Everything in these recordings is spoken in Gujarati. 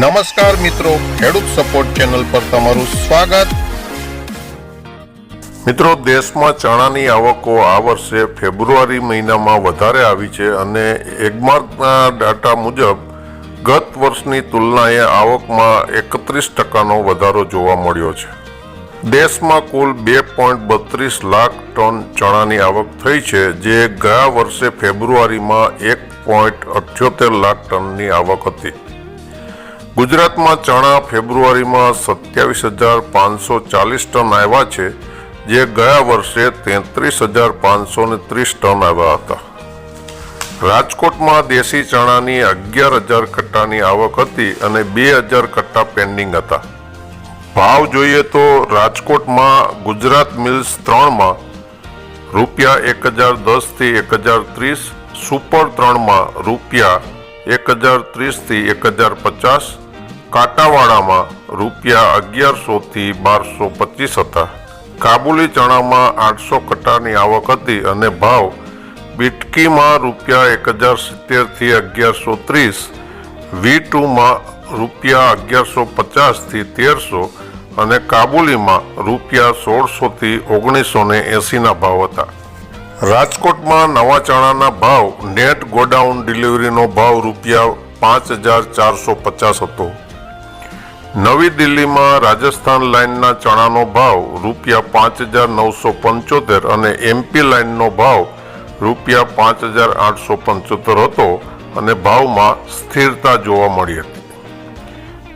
નમસ્કાર મિત્રો, ખેડૂત સપોર્ટ ચેનલ પર તમારું સ્વાગત. મિત્રો, દેશમાં ચણાની આવકો આ વર્ષે ફેબ્રુઆરી મહિનામાં વધારે આવી છે અને એગમાર્કના ડાટા મુજબ ગત વર્ષની તુલનાએ આવકમાં એકત્રીસ ટકાનો વધારો જોવા મળ્યો છે. દેશમાં કુલ બે પોઈન્ટ બત્રીસ લાખ ટન ચણાની આવક થઈ છે, જે ગયા વર્ષે ફેબ્રુઆરીમાં એક પોઈન્ટ અઠ્યોતેર લાખ ટનની આવક હતી. ગુજરાતમાં ચણા ફેબ્રુઆરીમાં સત્યાવીસ હજાર પાંચસો ચાલીસ ટન આવ્યા છે, જે ગયા વર્ષે તેત્રીસ હજાર પાંચસો ને ત્રીસ ટન આવ્યા હતા. રાજકોટમાં દેશી ચણાની અગિયાર હજાર કટ્ટાની આવક હતી અને બે હજાર કટ્ટા પેન્ડિંગ હતા. ભાવ જોઈએ તો રાજકોટમાં ગુજરાત મિલ્સ ત્રણમાં રૂપિયા એક હજાર દસથી એક હજાર ત્રીસ, સુપર ત્રણમાં રૂપિયા એક હજાર ત્રીસથી એક હજાર પચાસ કાંટાવાળામાં રૂપિયા અગિયારસોથી બારસો પચીસ હતા. કાબુલી ચણામાં આઠસો કટ્ટાની આવક હતી અને ભાવ બીટકીમાં રૂપિયા એક હજાર સિત્તેરથી અગિયારસો ત્રીસ, વી ટુમાં રૂપિયા અગિયારસો પચાસથી તેરસો અને કાબુલીમાં રૂપિયા સોળસોથી ઓગણીસો ને એંસીના ભાવ હતા. રાજકોટમાં નવા ચણાના ભાવ, નેટ ગોડાઉન ડિલિવરીનો ભાવ રૂપિયા પાંચ હજાર ચારસો પચાસ હતો. નવી દિલ્હીમાં રાજસ્થાન લાઇનના ચણાનો ભાવ રૂપિયા પાંચ હજાર નવસો પંચોતેર અને એમપી લાઇનનો ભાવ રૂપિયા પાંચ હજાર આઠસો પંચોતેર હતો અને ભાવમાં સ્થિરતા જોવા મળી હતી.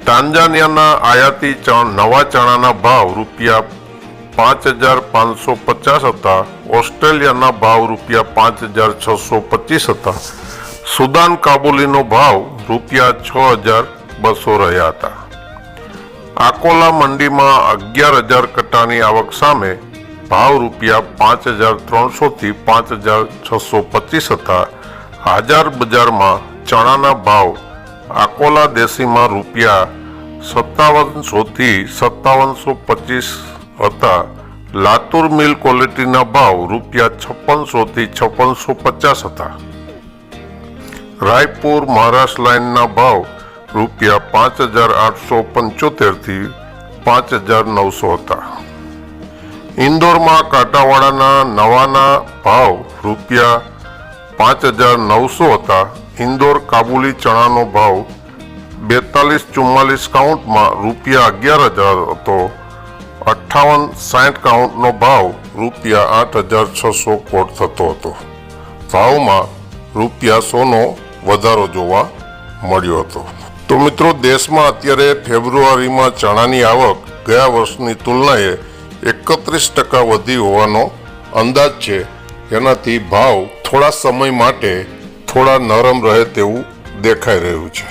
ટાંજાનિયાના આયાતી નવા ચણાના ભાવ રૂપિયા પાંચ હજાર પાંચસો પચાસ હતા. ઓસ્ટ્રેલિયાના ભાવ રૂપિયા પાંચ હજાર છસો પચીસ હતા. સુદાન કાબુલીનો ભાવ રૂપિયા છ હજાર બસો રહ્યા હતા. આકોલા મંડીમાં અગિયાર હજાર કટ્ટાની આવક સામે ભાવ રૂપિયા પાંચ હજાર ત્રણસોથી પાંચ હજાર છસો પચીસ હતા. હાજાર બજારમાં ચણાના ભાવ આકોલા દેશીમાં રૂપિયા સત્તાવનસોથી સત્તાવનસો પચીસ હતા. લાતુર મિલ ક્વોલિટીના ભાવ રૂપિયા છપ્પનસોથી છપ્પનસો પચાસ હતા. રાયપુર મહારાષ્ટ્ર લાઇનના ભાવ રૂપિયા પાંચ હજાર આઠસો પંચોતેરથી પાંચ હજાર નવસો હતા. ઇન્દોરમાં કાંટાવાળાના નવાના ભાવ રૂપિયા પાંચ હજાર નવસો હતા. ઇન્દોર કાબુલી ચણાનો ભાવ બેતાલીસ ચુમ્માલીસ કાઉન્ટમાં રૂપિયા અગિયાર હજાર હતો. અઠ્ઠાવન સાઠ કાઉન્ટનો ભાવ રૂપિયા આઠ હજાર છસો કોટ થતો હતો. ભાવમાં રૂપિયા સોનો વધારો જોવા મળ્યો હતો. તો મિત્રો, દેશમાં અત્યારે ફેબ્રુઆરીમાં ચણાની આવક ગયા વર્ષની તુલનાએ એકત્રીસ ટકા વધી હોવાનો અંદાજ છે. એનાથી ભાવ થોડા સમય માટે થોડા નરમ રહે તેવું દેખાઈ રહ્યું છે.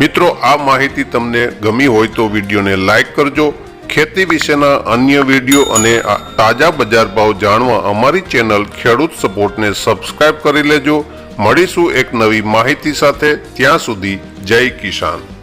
મિત્રો, આ માહિતી તમને ગમી હોય તો વિડીયોને લાઇક કરજો. ખેતી વિશેના અન્ય વીડિયો અને તાજા બજાર ભાવ જાણવા અમારી ચેનલ ખેડૂત સપોર્ટને સબસ્ક્રાઇબ કરી લેજો. મળીશું એક નવી માહિતી સાથે. ત્યાં સુધી જય કિસાન.